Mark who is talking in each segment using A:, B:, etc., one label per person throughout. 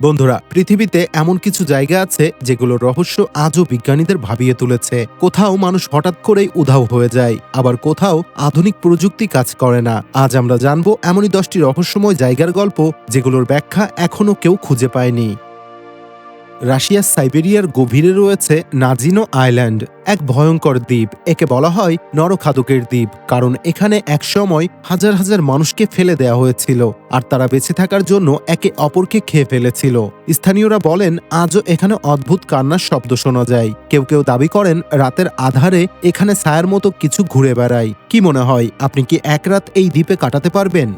A: বন্ধুরা, পৃথিবীতে এমন কিছু জায়গা আছে যেগুলো রহস্য আজও বিজ্ঞানীদের ভাবিয়ে তুলেছে। কোথাও মানুষ হঠাৎ করেই উধাও হয়ে যায়, আবার কোথাও আধুনিক প্রযুক্তি কাজ করে না। আজ আমরা জানব এমনই দশটি রহস্যময় জায়গার গল্প যেগুলোর ব্যাখ্যা এখনও কেউ খুঁজে পায়নি। রাশিয়ার সাইবেরিয়ার গভীরে রয়েছে নাজিনো আইল্যান্ড, এক ভয়ঙ্কর দ্বীপ। একে বলা হয় নরখাদকের দ্বীপ, কারণ এখানে এক সময় হাজার হাজার মানুষকে ফেলে দেওয়া হয়েছিল, আর তারা বেঁচে থাকার জন্য একে অপরকে খেয়ে ফেলেছিল। স্থানীয়রা বলেন, আজও এখানে অদ্ভুত কান্নার শব্দ শোনা যায়। কেউ কেউ দাবি করেন, রাতের আধারে এখানে ছায়ার মতো কিছু ঘুরে বেড়ায়। কি মনে হয়, আপনি কি এক রাত এই দ্বীপে কাটাতে পারবেন?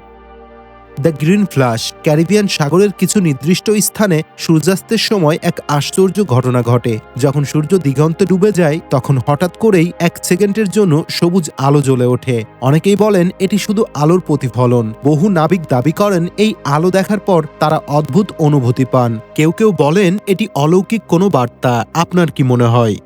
A: দ্য গ্রিন ফ্লাশ ক্যারিবিয়ান সাগরের কিছু নির্দিষ্ট স্থানে সূর্যাস্তের সময় এক আশ্চর্য ঘটনা ঘটে। যখন সূর্য দিগন্তে ডুবে যায়, তখন হঠাৎ করেই এক সেকেন্ডের জন্য সবুজ আলো জ্বলে ওঠে। অনেকেই বলেন, এটি শুধু আলোর প্রতিফলন। বহু নাবিক দাবি করেন, এই আলো দেখার পর তারা অদ্ভুত অনুভূতি পান। কেউ কেউ বলেন, এটি অলৌকিক কোনো বার্তা। আপনার কি মনে হয়?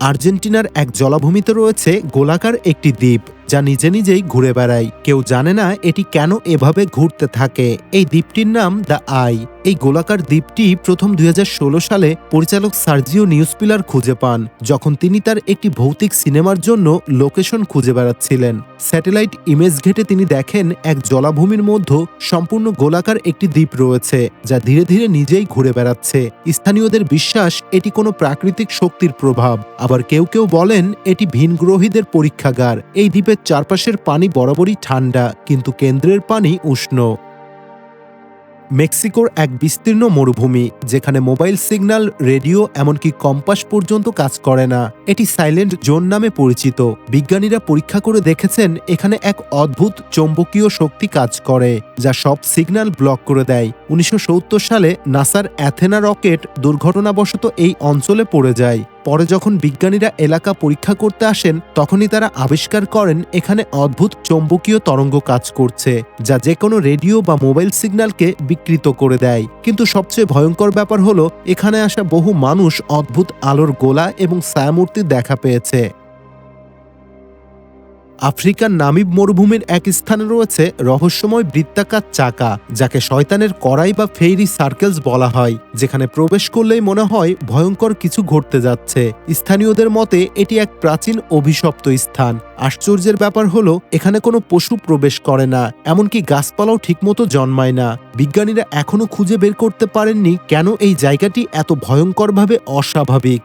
A: আর্জেন্টিনার এক জলাভূমিতে রয়েছে গোলাকার একটি দ্বীপ। যা নিজে নিজেই ঘুরে বেড়ায়। কেউ জানে না এটি কেন এভাবে ঘুরতে থাকে। এই দ্বীপটির নাম দ্য আই। এই গোলাকার দ্বীপটি প্রথম দুই হাজার ষোলো সালে পরিচালক সার্জিও নিউজপিলার খুঁজে পান, যখন তিনি তার একটি ভৌতিক সিনেমার জন্য লোকেশন খুঁজে বেড়াচ্ছিলেন। স্যাটেলাইট ইমেজ ঘেটে তিনি দেখেন, এক জলাভূমির মধ্যে সম্পূর্ণ গোলাকার একটি দ্বীপ রয়েছে, যা ধীরে ধীরে নিজেই ঘুরে বেড়াচ্ছে। স্থানীয়দের বিশ্বাস, এটি কোনো প্রাকৃতিক শক্তির প্রভাব। আবার কেউ কেউ বলেন, এটি ভিনগ্রহীদের পরীক্ষাগার। এই দ্বীপের চারপাশের পানি বরাবরই ঠান্ডা, কিন্তু কেন্দ্রের পানি উষ্ণ। মেক্সিকোর এক বিস্তীর্ণ মরুভূমি, যেখানে মোবাইল সিগন্যাল, রেডিও, এমনকি কম্পাস পর্যন্ত কাজ করে না। এটি সাইলেন্ট জোন নামে পরিচিত। বিজ্ঞানীরা পরীক্ষা করে দেখেছেন, এখানে এক অদ্ভুত চৌম্বকীয় শক্তি কাজ করে, যা সব সিগন্যাল ব্লক করে দেয়। উনিশশো সত্তর সালে নাসার অ্যাথেনা রকেট দুর্ঘটনাবশত এই অঞ্চলে পড়ে যায়। পরে যখন বিজ্ঞানীরা এলাকা পরীক্ষা করতে আসেন, তখনই তারা আবিষ্কার করেন এখানে অদ্ভুত চৌম্বকীয় তরঙ্গ কাজ করছে, যা যে কোনো রেডিও বা মোবাইল সিগন্যালকে বিকৃত করে দেয়। কিন্তু সবচেয়ে ভয়ঙ্কর ব্যাপার হলো, এখানে আসা বহু মানুষ অদ্ভুত আলোর গোলা এবং ছায়ামূর্তি দেখা পেয়েছে। আফ্রিকার নামিব মরুভূমির এক স্থানে রয়েছে রহস্যময় বৃত্তাকার চাকা, যাকে শয়তানের কড়াই বা ফেইরি সার্কেলস বলা হয়, যেখানে প্রবেশ করলেই মনে হয় ভয়ঙ্কর কিছু ঘটতে যাচ্ছে। স্থানীয়দের মতে, এটি এক প্রাচীন অভিশপ্ত স্থান। আশ্চর্যের ব্যাপার হলো, এখানে কোনো পশু প্রবেশ করে না, এমনকি গাছপালাও ঠিকমতো জন্মায় না। বিজ্ঞানীরা এখনও খুঁজে বের করতে পারেননি কেন এই জায়গাটি এত ভয়ঙ্করভাবে অস্বাভাবিক।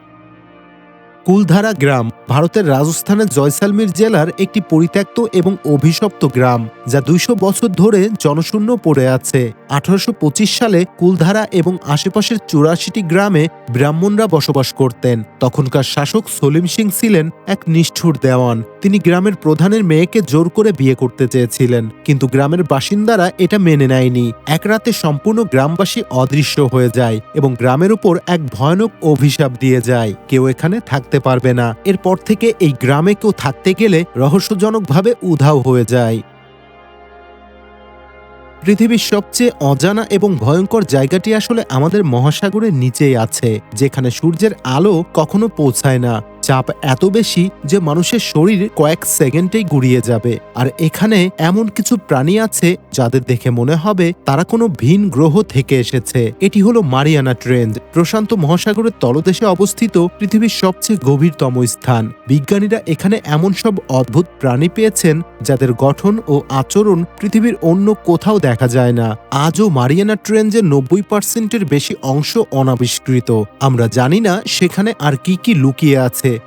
A: কুলধারা গ্রাম, ভারতের রাজস্থানের জয়সালমীর জেলার একটি পরিত্যক্ত এবং অভিশপ্ত গ্রাম, যা দুইশো বছর ধরে জনশূন্য পড়ে আছে। আঠারোশো পঁচিশ সালে কুলধারা এবং আশেপাশের চুরাশিটি গ্রামে ব্রাহ্মণরা বসবাস করতেন। তখনকার শাসক সলিম সিং ছিলেন এক নিষ্ঠুর দেওয়ান। তিনি গ্রামের প্রধানের মেয়েকে জোর করে বিয়ে করতে চেয়েছিলেন, কিন্তু গ্রামের বাসিন্দারা এটা মেনে নেয়নি। এক রাতে সম্পূর্ণ গ্রামবাসী অদৃশ্য হয়ে যায় এবং গ্রামের উপর এক ভয়ানক অভিশাপ দিয়ে যায়। কেউ এখানে থাকতে পারবে না। এরপর থেকে এই গ্রামে কেউ থাকতে গেলে রহস্যজনকভাবে উধাও হয়ে যায়। পৃথিবীর সবচেয়ে অজানা এবং ভয়ঙ্কর জায়গাটি আসলে আমাদের মহাসাগরের নিচেই আছে, যেখানে সূর্যের আলো কখনো পৌঁছায় না। চাপ এত বেশি যে মানুষের শরীর কয়েক সেকেন্ডেই গুড়িয়ে যাবে। আর এখানে এমন কিছু প্রাণী আছে যাদের দেখে মনে হবে তারা কোনো ভিন গ্রহ থেকে এসেছে। এটি হলো মারিয়ানা ট্রেন্ড, প্রশান্ত মহাসাগরের তলদেশে অবস্থিত পৃথিবীর সবচেয়ে গভীরতম স্থান। বিজ্ঞানীরা এখানে এমন সব অদ্ভুত প্রাণী পেয়েছেন যাদের গঠন ও আচরণ পৃথিবীর অন্য কোথাও দেখা যায় না। আজও মারিয়ানা ট্রেঞ্জের নব্বই পার্সেন্টের বেশি অংশ অনাবিষ্কৃত। আমরা জানি না সেখানে আর কি কি লুকিয়ে আছে।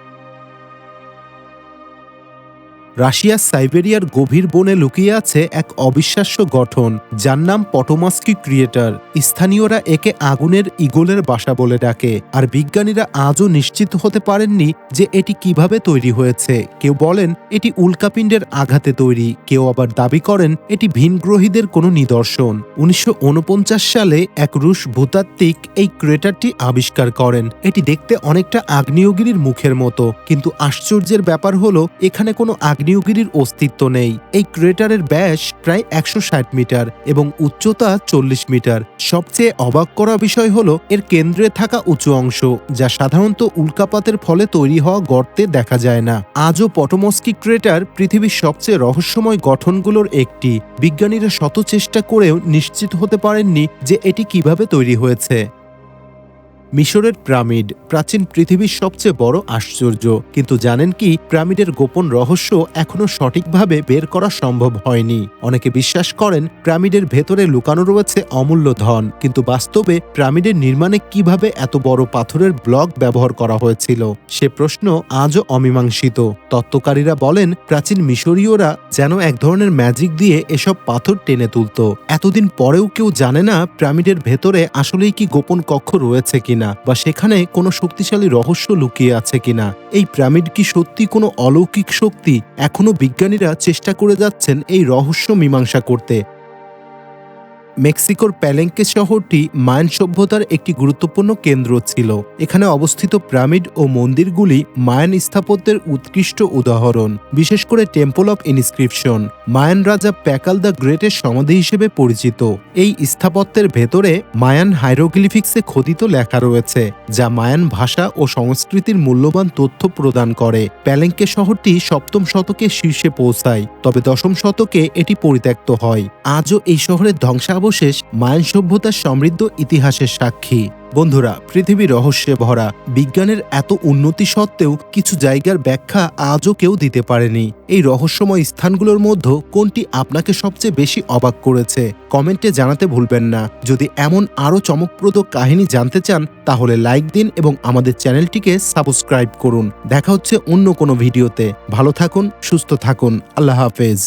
A: রাশিয়ার সাইবেরিয়ার গভীর বনে লুকিয়ে আছে এক অবিশ্বাস্য গঠন, যার নাম পটোমাস্কি ক্রিয়েটার। স্থানীয়রা একে আগুনের ইগলের বাসা বলে ডাকে, আর বিজ্ঞানীরা আজও নিশ্চিত হতে পারেননি যে এটি কীভাবে তৈরি হয়েছে। কেউ বলেন, এটি উল্কাপিণ্ডের আঘাতে তৈরি, কেউ আবার দাবি করেন, এটি ভিনগ্রহীদের কোনো নিদর্শন। উনিশশো ঊনপঞ্চাশ সালে এক রুশ ভূতাত্ত্বিক এই ক্রেটারটি আবিষ্কার করেন। এটি দেখতে অনেকটা আগ্নেয়গিরির মুখের মতো, কিন্তু আশ্চর্যের ব্যাপার হলো, এখানে কোনো আগ্নেয়গিরির অস্তিত্ব নেই। এই ক্রেটারের ব্যাস প্রায় একশো ষাট মিটার এবং উচ্চতা চল্লিশ মিটার। সবচেয়ে অবাক করা বিষয় হল, এর কেন্দ্রে থাকা উঁচু অংশ, যা সাধারণত উল্কাপাতের ফলে তৈরি হওয়া গর্তে দেখা যায় না। আজও পটোমস্কি ক্রেটার পৃথিবীর সবচেয়ে রহস্যময় গঠনগুলোর একটি। বিজ্ঞানীরা শত চেষ্টা করেও নিশ্চিত হতে পারেননি যে এটি কীভাবে তৈরি হয়েছে। মিশরের প্রামিড প্রাচীন পৃথিবীর সবচেয়ে বড় আশ্চর্য। কিন্তু জানেন কি, প্রামিডের গোপন রহস্য এখনও সঠিকভাবে বের করা সম্ভব হয়নি। অনেকে বিশ্বাস করেন, প্রামিডের ভেতরে লুকানো রয়েছে অমূল্য ধন। কিন্তু বাস্তবে প্রামিডের নির্মাণে কীভাবে এত বড় পাথরের ব্লক ব্যবহার করা হয়েছিল? সে প্রশ্ন আজও অমীমাংসিত। তত্ত্বকারীরা বলেন, প্রাচীন মিশরীয়রা যেন এক ধরনের ম্যাজিক দিয়ে এসব পাথর টেনে তুলত। এতদিন পরেও কেউ জানে না প্রামিডের ভেতরে আসলেই কি গোপন কক্ষ রয়েছে কিনা। বা সেখানে কোনো শক্তিশালী রহস্য লুকিয়ে আছে কিনা? এই পিরামিড কি সত্যি কোনো অলৌকিক শক্তি? এখনও বিজ্ঞানীরা চেষ্টা করে যাচ্ছেন এই রহস্য মীমাংসা করতে। মেক্সিকোর প্যালেঙ্কে শহরটি মায়ান সভ্যতার একটি গুরুত্বপূর্ণ কেন্দ্র ছিল। এখানে অবস্থিত পিরামিড ও মন্দিরগুলি মায়ান স্থাপত্যের উৎকৃষ্ট উদাহরণ, বিশেষ করে টেম্পল অফ ইনস্ক্রিপশন, মায়ান রাজা প্যাকাল দ্য গ্রেটের সমাধি হিসেবে পরিচিত। এই স্থাপত্যের ভেতরে মায়ান হাইরোগ্লিফিক্সে খোদিত লেখা রয়েছে, যা মায়ান ভাষা ও সংস্কৃতির মূল্যবান তথ্য প্রদান করে। প্যালেঙ্কে শহরটি সপ্তম শতকে শীর্ষে পৌঁছায়, তবে দশম শতকে এটি পরিত্যক্ত হয়। আজও এই শহরের ধ্বংসাবশেষ মায়ান সভ্যতার সমৃদ্ধ ইতিহাসের সাক্ষী। বন্ধুরা, পৃথিবী রহস্যে ভরা, বিজ্ঞানের এত উন্নতি সত্ত্বেও কিছু জায়গার ব্যাখ্যা আজও কেউ দিতে পারেনি। এই রহস্যময় স্থানগুলোর মধ্যে কোনটি আপনাকে সবচেয়ে বেশি অবাক করেছে? কমেন্টে জানাতে ভুলবেন না। যদি এমন আরও চমকপ্রদ কাহিনী জানতে চান, তাহলে লাইক দিন এবং আমাদের চ্যানেলটিকে সাবস্ক্রাইব করুন। দেখা হচ্ছে অন্য কোনো ভিডিওতে। ভালো থাকুন, সুস্থ থাকুন। আল্লাহ হাফেজ।